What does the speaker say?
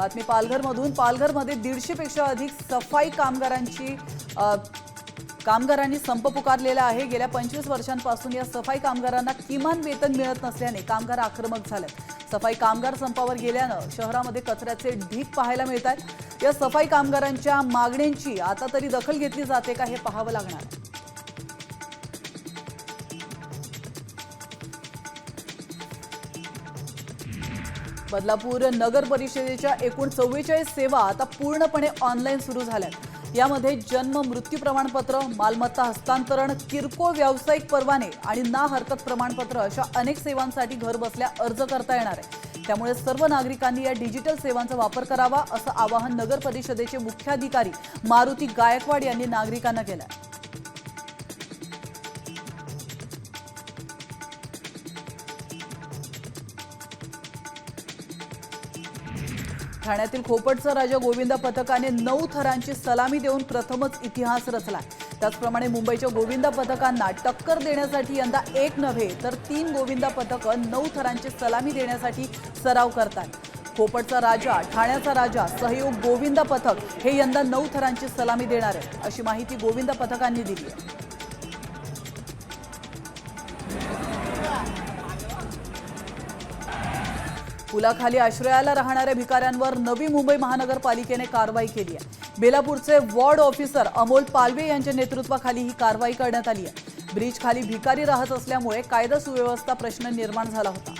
बातमी पालघरमधून. पालघरमध्ये दीडशेपेक्षा अधिक सफाई कामगारांची कामगारांनी संप पुकारलेला आहे. गेल्या पंचवीस वर्षांपासून या सफाई कामगारांना किमान वेतन मिळत नसल्याने कामगार आक्रमक झाले सफाई कामगार संपावर गेल्यानं शहरामध्ये कचऱ्याचे ढीग पाहायला मिळत आहेत या सफाई कामगारांच्या मागण्यांची आता तरी दखल घेतली जाते का हे पाहावं लागणार. बदलापूर नगर परिषदेच्या एकूण चव्वेचाळीस सेवा आता पूर्णपणे ऑनलाईन सुरू झाल्यात. यामध्ये जन्म मृत्यू प्रमाणपत्र मालमत्ता हस्तांतरण किरकोळ व्यावसायिक परवाने आणि ना हरकत प्रमाणपत्र अशा अनेक सेवांसाठी घर बसल्या अर्ज करता येणार आहे. त्यामुळे सर्व नागरिकांनी या डिजिटल सेवांचा वापर करावा असं आवाहन नगर परिषदेचे मुख्याधिकारी मारुती गायकवाड यांनी नागरिकांना केलं आहे ठाण्यातील खोपटचा राजा गोविंदा पथकाने नऊ थरांची सलामी देऊन प्रथमच इतिहास रचला. त्याचप्रमाणे मुंबईच्या गोविंदा पथकांना टक्कर देण्यासाठी यंदा एक नव्हे तर तीन गोविंदा पथकं नऊ थरांची सलामी देण्यासाठी सराव करतात. खोपटचा राजा ठाण्याचा राजा सहयोग गोविंदा पथक हे यंदा नऊ थरांची सलामी देणार आहे अशी माहिती गोविंदा पथकांनी दिली आहे. पुलाखाली आश्रयाला राहणाऱ्या भिकाऱ्यांवर नवी मुंबई महानगरपालिकेने कारवाई केली आहे. बेलापूरचे वॉर्ड ऑफिसर अमोल पालवे यांच्या नेतृत्वाखाली ही कारवाई करण्यात आली आहे. ब्रिज खाली भिकारी राहत असल्यामुळे कायदा सुव्यवस्था प्रश्न निर्माण झाला होता.